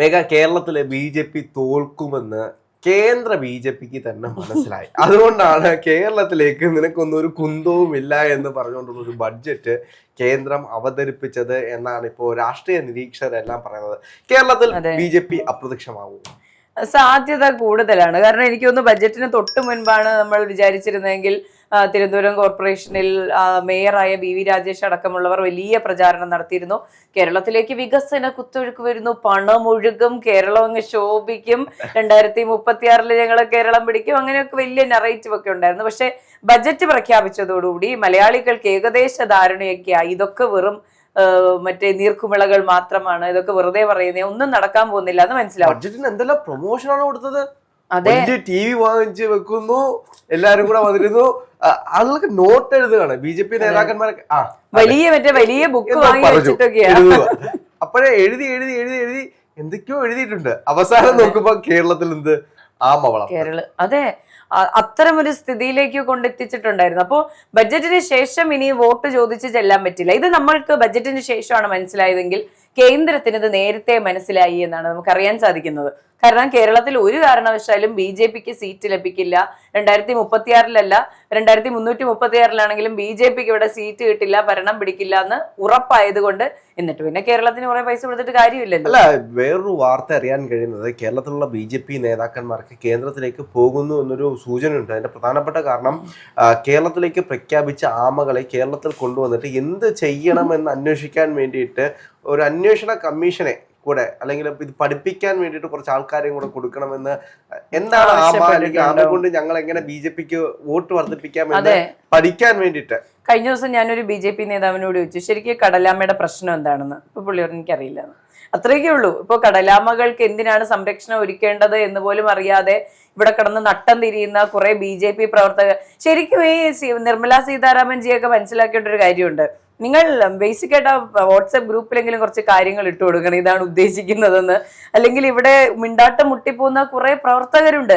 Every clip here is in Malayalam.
മേഘ കേരളത്തിലെ ബി ജെ പി തോൽക്കുമെന്ന് കേന്ദ്ര ബി ജെ പിക്ക് തന്നെ മനസ്സിലായി. അതുകൊണ്ടാണ് കേരളത്തിലേക്ക് നിനക്കൊന്നും ഒരു കുന്തവും ഇല്ല എന്ന് പറഞ്ഞുകൊണ്ടുള്ള ഒരു ബഡ്ജറ്റ് കേന്ദ്രം അവതരിപ്പിച്ചത് എന്നാണ് ഇപ്പോൾ രാഷ്ട്രീയ നിരീക്ഷകരെല്ലാം പറയുന്നത്. കേരളത്തിൽ. ബി ജെ പി അപ്രത്യക്ഷമാവും. സാധ്യത കൂടുതലാണ്. കാരണം എനിക്കൊന്ന് ബജറ്റിന് തൊട്ട് മുൻപാണ് നമ്മൾ വിചാരിച്ചിരുന്നെങ്കിൽ തിരുവനന്തപുരം കോർപ്പറേഷനിൽ മേയറായ ബി വി രാജേഷ് അടക്കമുള്ളവർ വലിയ പ്രചാരണം നടത്തിയിരുന്നു. കേരളത്തിലേക്ക് വികസന കുത്തൊഴുക്ക് വരുന്നു. പണമൊഴുകും കേരളം അങ്ങ് ശോഭിക്കും. രണ്ടായിരത്തി മുപ്പത്തി ആറിൽ ഞങ്ങൾ കേരളം പിടിക്കും. അങ്ങനെയൊക്കെ വലിയ നറേറ്റീവ് ഒക്കെ ഉണ്ടായിരുന്നു. പക്ഷെ ബജറ്റ് പ്രഖ്യാപിച്ചതോടുകൂടി മലയാളികൾക്ക് ഏകദേശ ധാരണയൊക്കെ ആയി ഇതൊക്കെ വെറും മറ്റേ നീർക്കുമിളകൾ മാത്രമാണ്. ഇതൊക്കെ വെറുതെ പറയുന്നത് ഒന്നും നടക്കാൻ പോകുന്നില്ല എന്ന് മനസ്സിലാവും. ബഡ്ജറ്റിന് എന്തെല്ലാം പ്രൊമോഷൻ ആണ് കൊടുത്തത്? വലിയ ടി വി വാങ്ങിച്ച് വെക്കുന്നു എല്ലാരും കൂടെ വന്നിരുന്നു. അതിലൊക്കെ നോട്ട് എഴുതുകയാണ്. ബി ജെ പി നേതാക്കന്മാരൊക്കെ. ആ വലിയ മറ്റേ വലിയ ബുക്ക് പറഞ്ഞു. അപ്പോഴേ എഴുതി എഴുതി എഴുതി എഴുതി എന്തൊക്കെയോ എഴുതിയിട്ടുണ്ട്. അവസാനം നോക്കുമ്പോ കേരളത്തിൽ എന്ത്? ആമവളം. കേരള അതെ. അത്തരം ഒരു സ്ഥിതിയിലേക്ക് കൊണ്ടെത്തിച്ചിട്ടുണ്ടായിരുന്നു. അപ്പോ ബജറ്റിന് ശേഷം ഇനി വോട്ട് ചോദിച്ച് ചെല്ലാൻ പറ്റില്ല. ഇത് നമ്മൾക്ക് ബജറ്റിന് ശേഷമാണ് മനസ്സിലായതെങ്കിൽ കേന്ദ്രത്തിന് ഇത് നേരത്തെ മനസ്സിലായി എന്നാണ് നമുക്ക് അറിയാൻ സാധിക്കുന്നത്. കാരണം കേരളത്തിൽ ഒരു കാരണവശാലും ബി ജെ പിക്ക് സീറ്റ് ലഭിക്കില്ല. രണ്ടായിരത്തി മുപ്പത്തി ആറിലല്ല രണ്ടായിരത്തി മുന്നൂറ്റി മുപ്പത്തി ആറിലാണെങ്കിലും ബി ജെ പിക്ക് ഇവിടെ സീറ്റ് കിട്ടില്ല ഭരണം പിടിക്കില്ല എന്ന് ഉറപ്പായത് കൊണ്ട് എന്നിട്ട് പിന്നെ കേരളത്തിന് കുറെ പൈസ കൊടുത്തിട്ട് കാര്യമില്ലല്ലോ. അല്ല വേറൊരു വാർത്ത അറിയാൻ കഴിയുന്നത് കേരളത്തിലുള്ള ബി ജെ പി നേതാക്കന്മാർക്ക് കേന്ദ്രത്തിലേക്ക് പോകുന്നു എന്നൊരു സൂചനയുണ്ട്. അതിന്റെ പ്രധാനപ്പെട്ട കാരണം കേരളത്തിലേക്ക് പ്രഖ്യാപിച്ച ആമകളെ കേരളത്തിൽ കൊണ്ടുവന്നിട്ട് എന്ത് ചെയ്യണം എന്ന് അന്വേഷിക്കാൻ വേണ്ടിയിട്ട് ഒരു അന്വേഷണ കമ്മീഷനെ കൂടെ അല്ലെങ്കിൽ ഇത് പഠിപ്പിക്കാൻ വേണ്ടിയിട്ട് കുറച്ച് ആൾക്കാരെയും കൂടെ കൊടുക്കണമെന്ന് എന്താണ് ആമ അല്ലെങ്കിൽ ആമ കൊണ്ട് ഞങ്ങൾ എങ്ങനെ ബി ജെ പിക്ക് വോട്ട് വർദ്ധിപ്പിക്കാമെന്ന് പഠിക്കാൻ വേണ്ടിയിട്ട്? കഴിഞ്ഞ ദിവസം ഞാനൊരു ബി ജെ പി നേതാവിനോട് ചോദിച്ചു ശരിക്കും കടലാമയുടെ പ്രശ്നം എന്താണെന്ന്? ഇപ്പൊ പുള്ളി പറഞ്ഞു എനിക്കറിയില്ല. അത്രയൊക്കെ ഉള്ളൂ. ഇപ്പൊ കടലാമകൾക്ക് എന്തിനാണ് സംരക്ഷണം ഒരുക്കേണ്ടത് എന്ന് പോലും അറിയാതെ ഇവിടെ കിടന്ന് നട്ടം തിരിയുന്ന കുറെ ബി ജെ പി പ്രവർത്തകർ ശരിക്കും ഈ നിർമ്മലാ സീതാരാമൻ ജിയൊക്കെ മനസ്സിലാക്കേണ്ട ഒരു കാര്യമുണ്ട്. നിങ്ങൾ ബേസിക് ആയിട്ട് ആ വാട്സ്ആപ്പ് ഗ്രൂപ്പിലെങ്കിലും കുറച്ച് കാര്യങ്ങൾ ഇട്ടു കൊടുക്കണം. ഇതാണ് ഉദ്ദേശിക്കുന്നതെന്ന്. അല്ലെങ്കിൽ ഇവിടെ മിണ്ടാട്ടം മുട്ടിപ്പോകുന്ന കുറെ പ്രവർത്തകരുണ്ട്.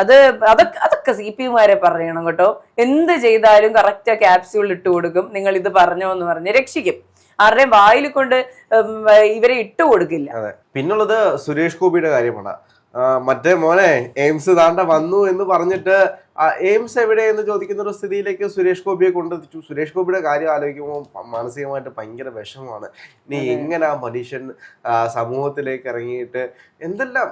അത് അതൊക്കെ അതൊക്കെ സി പി മാരെ പറയണം കേട്ടോ. എന്ത് ചെയ്താലും കറക്റ്റ് ക്യാപ്സ്യൂൾ ഇട്ട് കൊടുക്കും. നിങ്ങൾ ഇത് പറഞ്ഞോ എന്ന് പറഞ്ഞ് രക്ഷിക്കും. ആരുടെയും വായിൽ കൊണ്ട് ഇവരെ ഇട്ട് കൊടുക്കില്ല. അതെ. പിന്നുള്ളത് സുരേഷ് ഗോപിയുടെ കാര്യമാണ്. മറ്റേ മോനെ എയിംസ് താണ്ട വന്നു എന്ന് പറഞ്ഞിട്ട് എയിംസ് എവിടെ എന്ന് ചോദിക്കുന്ന ഒരു സ്ഥിതിയിലേക്ക് സുരേഷ് ഗോപിയെ കൊണ്ടെത്തിച്ചു സുരേഷ് ഗോപിയുടെ കാര്യം ആലോചിക്കുമ്പോൾ മാനസികമായിട്ട് ഭയങ്കര വിഷമമാണ്. നീ എങ്ങനെ ആ മനുഷ്യൻ സമൂഹത്തിലേക്ക് ഇറങ്ങിയിട്ട് എന്തെല്ലാം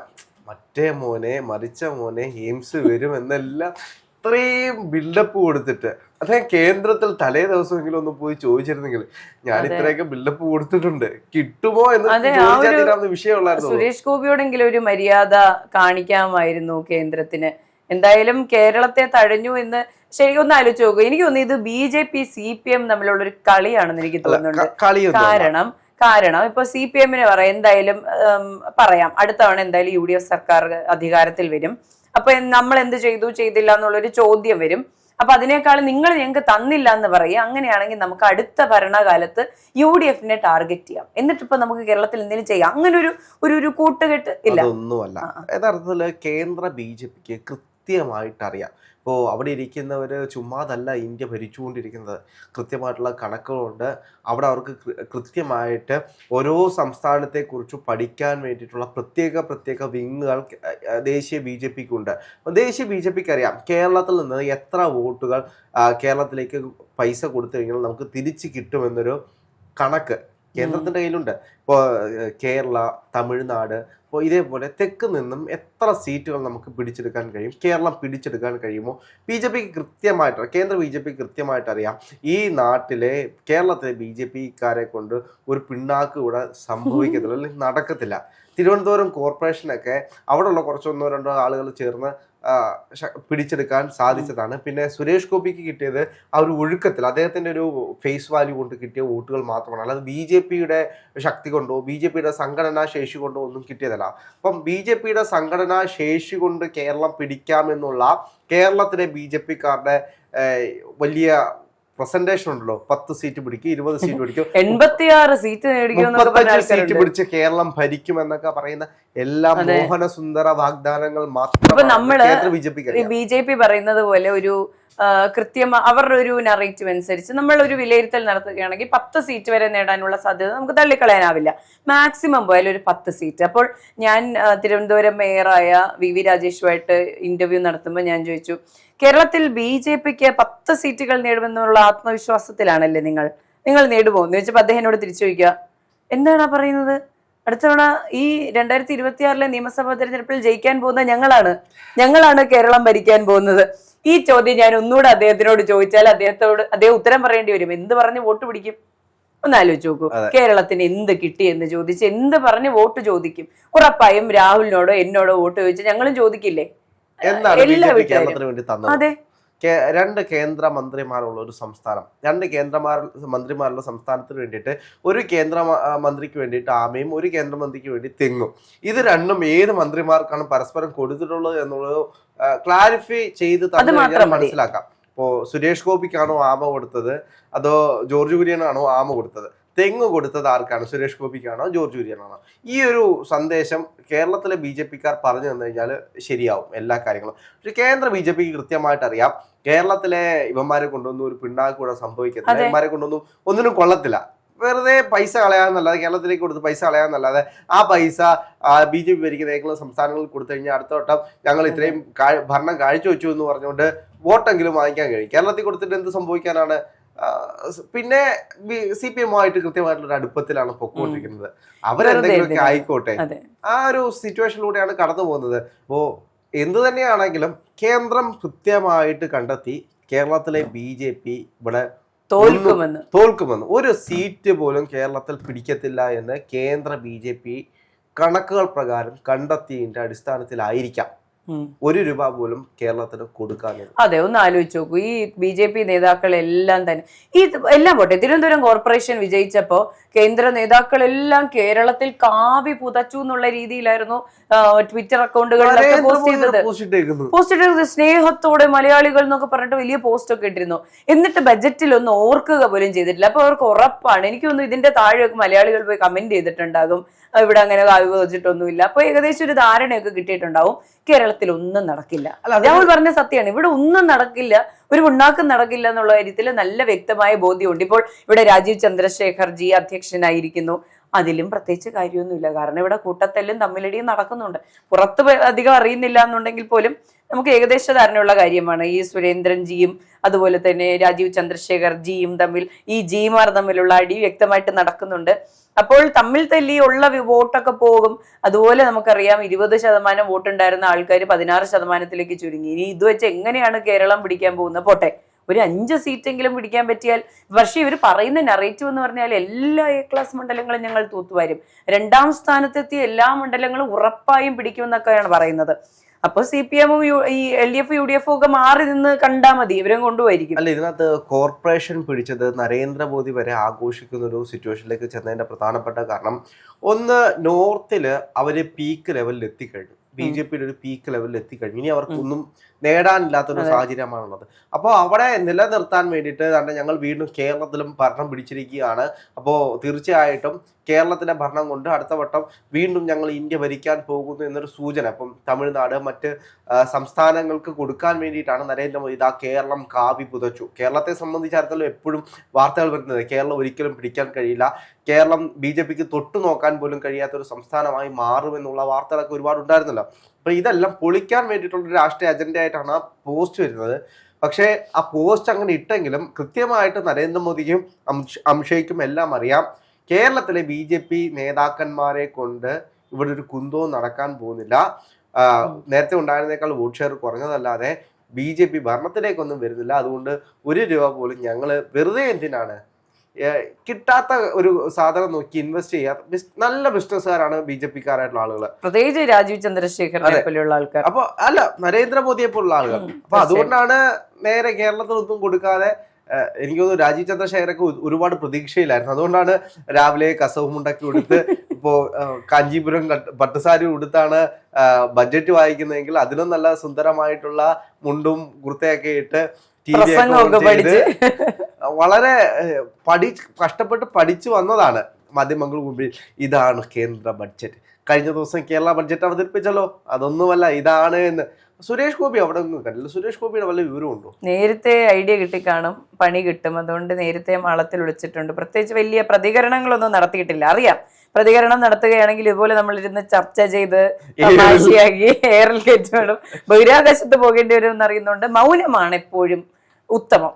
മറ്റേ മോനെ മരിച്ച മോനെ എയിംസ് വരും എന്നെല്ലാം ഇത്രയും ബിൽഡപ്പ് കൊടുത്തിട്ട്. അദ്ദേഹം കേന്ദ്രത്തിൽ തലേ ദിവസമെങ്കിലും ഒന്ന് പോയി ചോദിച്ചിരുന്നെങ്കിൽ ഞാൻ. ഇത്രയൊക്കെ ബിൽഡപ്പ് കൊടുത്തിട്ടുണ്ട്. കിട്ടുമോ എന്ന് വിഷയമുള്ള സുരേഷ് ഗോപിയോടെങ്കിലും ഒരു മര്യാദ കാണിക്കാമായിരുന്നു കേന്ദ്രത്തിന്. എന്തായാലും കേരളത്തെ തഴഞ്ഞു എന്ന് ശരിക്കും ഒന്ന് ആലോചിച്ച് നോക്കുക എനിക്ക് തോന്നുന്നു ഇത് B J P C P M തമ്മിലുള്ള ഒരു കളിയാണെന്ന് എനിക്ക് തോന്നുന്നുണ്ട്. കാരണം കാരണം ഇപ്പൊ സി പി എമ്മിന് പറയാം എന്തായാലും പറയാം. അടുത്ത തവണ എന്തായാലും യു ഡി എഫ് സർക്കാർ അധികാരത്തിൽ വരും. അപ്പൊ നമ്മൾ എന്ത് ചെയ്തു? ചെയ്തില്ല എന്നുള്ളൊരു ചോദ്യം വരും. അപ്പൊ അതിനേക്കാൾ നിങ്ങൾ ഞങ്ങൾക്ക് തന്നില്ല എന്ന് പറയുക അങ്ങനെയാണെങ്കിൽ നമുക്ക് അടുത്ത ഭരണകാലത്ത് യു ഡി എഫിനെ ടാർഗറ്റ് ചെയ്യാം. എന്നിട്ട് ഇപ്പൊ നമുക്ക് കേരളത്തിൽ എന്തെങ്കിലും ചെയ്യാം. അങ്ങനെ ഒരു ഒരു ഒരു കൂട്ടുകെട്ട് ഇല്ല. ഒന്നുമല്ല യഥാർത്ഥത്തിൽ കേന്ദ്ര ബി ജെ പിക്ക് കൃത്യമായിട്ട് അറിയാം ഇപ്പോൾ അവിടെ ഇരിക്കുന്നവർ ചുമ്മാതല്ല ഇന്ത്യ ഭരിച്ചുകൊണ്ടിരിക്കുന്നത്. കൃത്യമായിട്ടുള്ള കണക്കുകളുണ്ട്. അവിടെ അവർക്ക് കൃത്യമായിട്ട് ഓരോ സംസ്ഥാനത്തെക്കുറിച്ച് പഠിക്കാൻ വേണ്ടിയിട്ടുള്ള പ്രത്യേക പ്രത്യേക വിങ്ങുകൾ ദേശീയ ബി ജെ പിക്ക് ഉണ്ട് ദേശീയ ബി ജെ പിക്ക് അറിയാം കേരളത്തിൽ നിന്ന് എത്ര വോട്ടുകൾ കേരളത്തിലേക്ക് പൈസ കൊടുത്തു കഴിഞ്ഞാൽ നമുക്ക് തിരിച്ച് കിട്ടുമെന്നൊരു കണക്ക് കേന്ദ്രത്തിന്റെ കയ്യിലുണ്ട്. ഇപ്പോൾ കേരള തമിഴ്നാട് ഇപ്പോൾ ഇതേപോലെ തെക്ക് നിന്നും എത്ര സീറ്റുകൾ നമുക്ക് പിടിച്ചെടുക്കാൻ കഴിയും? കേരളം പിടിച്ചെടുക്കാൻ കഴിയുമോ? ബി ജെ പിക്ക് കൃത്യമായിട്ട് കേന്ദ്ര ബി ജെ പി കൃത്യമായിട്ട് അറിയാം. ഈ നാട്ടിലെ കേരളത്തിലെ ബി ജെ പിക്കാരെ കൊണ്ട് ഒരു പിണ്ണാക്ക് ഇവിടെ സംഭവിക്കത്തില്ല അല്ലെങ്കിൽ നടക്കത്തില്ല. തിരുവനന്തപുരം കോർപ്പറേഷനൊക്കെ അവിടെയുള്ള കുറച്ചൊന്നോ രണ്ടോ ആളുകൾ ചേർന്ന് പിടിച്ചെടുക്കാൻ സാധിച്ചതാണ്. പിന്നെ സുരേഷ് ഗോപിക്ക് കിട്ടിയത് ആ ഒരു ഒഴുക്കത്തിൽ അദ്ദേഹത്തിന്റെ ഒരു ഫേസ് വാല്യൂ കൊണ്ട് കിട്ടിയ വോട്ടുകൾ മാത്രമാണ്. അല്ലാതെ ബി ജെ പിയുടെ ശക്തി കൊണ്ടോ ബി ജെ പിയുടെ സംഘടനാ ശേഷി കൊണ്ടോ ഒന്നും കിട്ടിയതല്ല. അപ്പം ബി ജെ പിയുടെ സംഘടനാ ശേഷി കൊണ്ട് കേരളം പിടിക്കാമെന്നുള്ള കേരളത്തിലെ ബി ജെ പിക്കാരുടെ വലിയ പ്രസന്റേഷൻ ഉണ്ടല്ലോ. പത്ത് സീറ്റ് പിടിക്കും ഇരുപത് സീറ്റ് പിടിക്കും. എൺപത്തിയാറ് സീറ്റ് സീറ്റ് പിടിച്ച് കേരളം ഭരിക്കും എന്നൊക്കെ പറയുന്ന എല്ലാ. മോഹന സുന്ദര വാഗ്ദാനങ്ങൾ മാത്രം ബി ജെ പി പറയുന്നത് പോലെ ഒരു കൃത്യം അവരുടെ ഒരു നറേറ്റീവ് അനുസരിച്ച് നമ്മൾ ഒരു വിലയിരുത്തൽ നടത്തുകയാണെങ്കിൽ പത്ത് സീറ്റ് വരെ നേടാനുള്ള സാധ്യത നമുക്ക് തള്ളിക്കളയാനാവില്ല. മാക്സിമം പോയാൽ ഒരു പത്ത് സീറ്റ് അപ്പോൾ ഞാൻ തിരുവനന്തപുരം മേയറായ വി വി രാജേഷുമായിട്ട് ഇന്റർവ്യൂ നടത്തുമ്പോൾ ഞാൻ ചോദിച്ചു കേരളത്തിൽ ബി ജെ പിക്ക് പത്ത് സീറ്റുകൾ നേടുമെന്നുള്ള ആത്മവിശ്വാസത്തിലാണല്ലേ നിങ്ങൾ? നിങ്ങൾ നേടുമോ? എന്ന് ചോദിച്ചപ്പോൾ അദ്ദേഹം എന്നോട് തിരിച്ചു ചോദിക്കുക എന്താണ് പറയുന്നത്? അടുത്ത തവണ ഈ രണ്ടായിരത്തി ഇരുപത്തിയാറിലെ നിയമസഭാ തെരഞ്ഞെടുപ്പിൽ ജയിക്കാൻ പോകുന്ന ഞങ്ങളാണ്. ഞങ്ങളാണ് കേരളം ഭരിക്കാൻ പോകുന്നത്. ഈ ചോദ്യം ഞാൻ ഒന്നുകൂടെ അദ്ദേഹത്തിനോട് ചോദിച്ചാൽ അദ്ദേഹത്തോട് അദ്ദേഹം ഉത്തരം പറയേണ്ടി വരും. എന്ത് പറഞ്ഞ് വോട്ട് പിടിക്കും? ഒന്ന് ആലോചിച്ച് നോക്കൂ. കേരളത്തിന് എന്ത് കിട്ടി എന്ന് ചോദിച്ച് എന്ത് പറഞ്ഞ് വോട്ട് ചോദിക്കും? ഉറപ്പായും രാഹുലിനോടോ എന്നോടോ വോട്ട് ചോദിച്ചാൽ ഞങ്ങളും ചോദിക്കില്ലേ? എല്ലാ വീട്ടുകാരും. അതെ. രണ്ട് കേന്ദ്ര മന്ത്രിമാരുള്ള ഒരു സംസ്ഥാനം. രണ്ട് കേന്ദ്രമാർ മന്ത്രിമാരുള്ള സംസ്ഥാനത്തിന് വേണ്ടിയിട്ട് ഒരു കേന്ദ്ര മന്ത്രിക്ക് വേണ്ടിയിട്ട് ആമയും ഒരു കേന്ദ്രമന്ത്രിക്ക് വേണ്ടി തെങ്ങും. ഇത് രണ്ടും ഏത് മന്ത്രിമാർക്കാണ് പരസ്പരം കൊടുത്തിട്ടുള്ളത് എന്നുള്ളത് ക്ലാരിഫൈ ചെയ്ത് തന്നെ മനസ്സിലാക്കാം. ഇപ്പോ സുരേഷ് ഗോപിക്കാണോ ആമ കൊടുത്തത്? അതോ ജോർജ് കുര്യനാണോ ആമ കൊടുത്തത്? തെങ്ങ് കൊടുത്തത് ആർക്കാണ്? സുരേഷ് ഗോപിക്കാണോ? ജോർജ് കുര്യനാണോ? ഈ ഒരു സന്ദേശം കേരളത്തിലെ ബി ജെ പിക്കാർ പറഞ്ഞു തന്നു കഴിഞ്ഞാൽ ശരിയാവും എല്ലാ കാര്യങ്ങളും. പക്ഷെ കേന്ദ്ര ബി ജെ പിക്ക് കൃത്യമായിട്ട് അറിയാം. കേരളത്തിലെ ഇവന്മാരെ കൊണ്ടൊന്നും ഒരു പിണ്ണാക്കൂടെ സംഭവിക്കത്തില്ല ഇവന്മാരെ കൊണ്ടൊന്നും ഒന്നിനും കൊള്ളത്തില്ല. വെറുതെ പൈസ കളയാന്നല്ലാതെ കേരളത്തിലേക്ക് കൊടുത്ത് പൈസ കളയാന്നല്ലാതെ ആ പൈസ ബി ജെ പി ഭരിക്കുന്ന ഏതെങ്കിലും സംസ്ഥാനങ്ങളിൽ കൊടുത്തു കഴിഞ്ഞാൽ അടുത്ത വട്ടം ഞങ്ങൾ ഇത്രയും ഭരണം കാഴ്ചവെച്ചു എന്ന് പറഞ്ഞുകൊണ്ട് വോട്ടെങ്കിലും വാങ്ങിക്കാൻ കഴിയും. കേരളത്തിൽ കൊടുത്തിട്ട് എന്ത് സംഭവിക്കാനാണ്? പിന്നെ സി പി എമ്മുമായിട്ട് കൃത്യമായിട്ടുള്ള ഒരു അടുപ്പത്തിലാണ് പൊക്കോണ്ടിരിക്കുന്നത്. അവരെന്തെങ്കിലുമൊക്കെ? ആയിക്കോട്ടെ. ആ ഒരു സിറ്റുവേഷനിലൂടെയാണ് കടന്നു പോകുന്നത്. അപ്പോൾ എന്തു തന്നെയാണെങ്കിലും കേന്ദ്രം കൃത്യമായിട്ട് കണ്ടെത്തി കേരളത്തിലെ ബി ജെ പി ഇവിടെ തോൽക്കുമെന്ന്. തോൽക്കുമെന്ന്. ഒരു സീറ്റ് പോലും കേരളത്തിൽ പിടിക്കത്തില്ല എന്ന് കേന്ദ്ര ബി ജെ പി കണക്കുകൾ പ്രകാരം കണ്ടെത്തിയതിന്റെ അടിസ്ഥാനത്തിലായിരിക്കാം. ഒരു രൂപ പോലും കേരളത്തിന് കൊടുക്കാതെ. അതെ ഒന്ന് ആലോചിച്ച് നോക്കൂ. ഈ ബി ജെ പി നേതാക്കൾ എല്ലാം തന്നെ ഈ എല്ലാം പോട്ടെ തിരുവനന്തപുരം കോർപ്പറേഷൻ വിജയിച്ചപ്പോ കേന്ദ്ര നേതാക്കളെല്ലാം കേരളത്തിൽ കാവി പുതച്ചു എന്നുള്ള രീതിയിലായിരുന്നു ട്വിറ്റർ അക്കൗണ്ടുകളിലൊക്കെ പോസ്റ്റ് ചെയ്തത്. പോസ്റ്റ് ഇട്ടത് സ്നേഹത്തോടെ മലയാളികൾ എന്നൊക്കെ പറഞ്ഞിട്ട് വലിയ പോസ്റ്റ് ഒക്കെ ഇട്ടിരുന്നു. എന്നിട്ട് ബജറ്റിൽ ഒന്ന് ഓർക്കുക പോലും ചെയ്തിട്ടില്ല. അപ്പൊ അവർക്ക് ഉറപ്പാണ് എനിക്കൊന്നും ഇതിന്റെ താഴെയൊക്കെ മലയാളികൾ പോയി കമന്റ് ചെയ്തിട്ടുണ്ടാകും. ഇവിടെ അങ്ങനെ കാവി പുതച്ചിട്ടൊന്നുമില്ല അപ്പൊ ഏകദേശം ഒരു ധാരണയൊക്കെ കിട്ടിയിട്ടുണ്ടാവും. കേരളത്തിൽ ഒന്നും നടക്കില്ല. രാഹുൽ പറഞ്ഞ സത്യമാണ് ഇവിടെ ഒന്നും നടക്കില്ല. ഒരു ഉണ്ടാക്കം നടക്കില്ല എന്നുള്ള കാര്യത്തിൽ നല്ല വ്യക്തമായ ബോധ്യമുണ്ട്. ഇപ്പോൾ ഇവിടെ രാജീവ് ചന്ദ്രശേഖർജി അധ്യക്ഷനായിരിക്കുന്നു. അതിലും പ്രത്യേകിച്ച് കാര്യമൊന്നുമില്ല. കാരണം ഇവിടെ കൂട്ടത്തെല്ലും തമ്മിലടിയും നടക്കുന്നുണ്ട്. പുറത്ത് അധികം അറിയുന്നില്ല എന്നുണ്ടെങ്കിൽ പോലും നമുക്ക് ഏകദേശ ധാരണയുള്ള കാര്യമാണ്. ഈ സുരേന്ദ്രൻ ജിയും അതുപോലെ തന്നെ രാജീവ് ചന്ദ്രശേഖർ ജിയും തമ്മിൽ ഈ ജിമാർ തമ്മിലുള്ള അടി വ്യക്തമായിട്ട് നടക്കുന്നുണ്ട്. അപ്പോൾ തമ്മിൽ തല്ലി ഉള്ള വോട്ടൊക്കെ പോകും. അതുപോലെ നമുക്കറിയാം ഇരുപത് ശതമാനം വോട്ടുണ്ടായിരുന്ന ആൾക്കാർ പതിനാറ് ശതമാനത്തിലേക്ക് ചുരുങ്ങി. ഇനി ഇത് വെച്ച് എങ്ങനെയാണ് കേരളം പിടിക്കാൻ പോകുന്നത്? പോട്ടെ. ഒരു അഞ്ച് സീറ്റെങ്കിലും പിടിക്കാൻ പറ്റിയാൽ പക്ഷേ ഇവർ പറയുന്ന നറേറ്റീവ് എന്ന് പറഞ്ഞാൽ എല്ലാ എ ക്ലാസ് മണ്ഡലങ്ങളും ഞങ്ങൾ തൂത്തുവാരും. രണ്ടാം സ്ഥാനത്തെത്തിയ എല്ലാ മണ്ഡലങ്ങളും ഉറപ്പായും പിടിക്കുമെന്നൊക്കെയാണ് പറയുന്നത്. അപ്പൊ സി പി എമ്മും ഈ L D F U D എഫും ഒക്കെ മാറി നിന്ന് കണ്ടാൽ മതി ഇവരും കൊണ്ടുപോയിരിക്കും. അല്ല ഇതിനകത്ത് കോർപ്പറേഷൻ പിടിച്ചത് നരേന്ദ്രമോദി വരെ ആഘോഷിക്കുന്ന ഒരു സിറ്റുവേഷനിലേക്ക് ചെന്നതിന്റെ പ്രധാനപ്പെട്ട കാരണം ഒന്ന് നോർത്തിൽ അവർ പീക്ക് ലെവലിൽ എത്തിക്കഴിഞ്ഞു. ബി ജെ പിയുടെ ഒരു പീക്ക് ലെവലിൽ എത്തിക്കഴിഞ്ഞു. ഇനി അവർക്കൊന്നും നേടാനില്ലാത്തൊരു ഒരു സാഹചര്യമാണുള്ളത്. അപ്പോൾ അവിടെ നിലനിർത്താൻ വേണ്ടിയിട്ട് തന്നെ ഞങ്ങൾ വീണ്ടും കേരളത്തിലും ഭരണം പിടിച്ചിരിക്കുകയാണ്. അപ്പോൾ തീർച്ചയായിട്ടും കേരളത്തിന്റെ ഭരണം കൊണ്ട് അടുത്ത വട്ടം വീണ്ടും ഞങ്ങൾ ഇന്ത്യ ഭരിക്കാൻ പോകുന്നു എന്നൊരു സൂചന. അപ്പം തമിഴ്നാട് മറ്റ് സംസ്ഥാനങ്ങൾക്ക് കൊടുക്കാൻ വേണ്ടിയിട്ടാണ് നരേന്ദ്രമോദി ഇതാ കേരളം കാവി പുതച്ചു. കേരളത്തെ സംബന്ധിച്ചിടത്തോളം എപ്പോഴും വാർത്തകൾ വരുന്നത് കേരളം ഒരിക്കലും പിടിക്കാൻ കഴിയില്ല. കേരളം ബി ജെ പിക്ക് തൊട്ടു നോക്കാൻ പോലും കഴിയാത്ത ഒരു സംസ്ഥാനമായി മാറുമെന്നുള്ള വാർത്തകളൊക്കെ ഒരുപാട് ഉണ്ടായിരുന്നല്ലോ. അപ്പൊ ഇതെല്ലാം പൊളിക്കാൻ വേണ്ടിയിട്ടുള്ള ഒരു രാഷ്ട്രീയ അജണ്ട ആയിട്ടാണ് ആ പോസ്റ്റ് വരുന്നത്. പക്ഷേ ആ പോസ്റ്റ് അങ്ങനെ ഇട്ടെങ്കിലും കൃത്യമായിട്ട് നരേന്ദ്രമോദിക്കും അംഷയ്ക്കും എല്ലാം അറിയാം. കേരളത്തിലെ ബി ജെ പി നേതാക്കന്മാരെ കൊണ്ട് ഇവിടെ ഒരു കുന്തവും നടക്കാൻ പോകുന്നില്ല. നേരത്തെ ഉണ്ടായിരുന്നേക്കാൾ വോട്ട് ഷെയർ കുറഞ്ഞതല്ലാതെ ബി ജെ പി ഭരണത്തിലേക്കൊന്നും വരുന്നില്ല. അതുകൊണ്ട് ഒരു രൂപ പോലും ഞങ്ങൾ വെറുതെ എന്തിനാണ്? കിട്ടാത്ത ഒരു സാധനം നോക്കി ഇൻവെസ്റ്റ് ചെയ്യാത്ത നല്ല ബിസിനസ്സുകാരാണ് ബി ജെ പിക്കാരായിട്ടുള്ള ആളുകൾ പ്രത്യേകിച്ച് രാജീവ് ചന്ദ്രശേഖരനെ പോലെയുള്ള ആൾക്കാർ. അപ്പൊ അല്ല നരേന്ദ്രമോദിയെ പോലുള്ള ആളുകൾ. അപ്പൊ അതുകൊണ്ടാണ് നേരെ കേരളത്തിൽ ഒന്നും കൊടുക്കാതെ എനിക്ക് തോന്നുന്നു രാജീവ് ചന്ദ്രശേഖരൊക്കെ ഒരുപാട് പ്രതീക്ഷയിലായിരുന്നു. അതുകൊണ്ടാണ് രാവിലെ കസവും ഉണ്ടാക്കി കൊടുത്ത് ഇപ്പോ ഏഹ്, കാഞ്ചീപുരം പട്ടുസാരി ഉടുത്താണ് ബഡ്ജറ്റ് വായിക്കുന്നതെങ്കിൽ അതിലും നല്ല സുന്ദരമായിട്ടുള്ള മുണ്ടും കുർത്തയൊക്കെ ഇട്ട് വളരെ പഠി കഷ്ടപ്പെട്ട് പഠിച്ചു വന്നതാണ് മാധ്യമങ്ങൾ മുമ്പിൽ. ഇതാണ് കേന്ദ്ര ബഡ്ജറ്റ് കഴിഞ്ഞ ദിവസം കേരള ബഡ്ജറ്റ് അവതരിപ്പിച്ചല്ലോ. അതൊന്നുമല്ല ഇതാണ് എന്ന്. സുരേഷ് ഗോപി അവിടെ ഒന്നും കണ്ടില്ല. സുരേഷ് ഗോപിയുടെ വല്ല വിവരമുണ്ടോ നേരത്തെ ഐഡിയ കിട്ടിക്കാണും പണി കിട്ടും. അതുകൊണ്ട് നേരത്തെ മാളത്തിൽ വിളിച്ചിട്ടുണ്ട്. പ്രത്യേകിച്ച് വലിയ പ്രതികരണങ്ങളൊന്നും നടത്തിയിട്ടില്ല. അറിയാം. പ്രതികരണം നടത്തുകയാണെങ്കിൽ ഇതുപോലെ നമ്മൾ ഇരുന്ന് ചർച്ച ചെയ്ത് തമാശയാക്കി എയറിൽ കയറ്റി വേണം ബഹിരാകാശത്ത് പോകേണ്ടി വരും എന്നറിയുന്നുണ്ട് മൗനമാണ് എപ്പോഴും ഉത്തമം.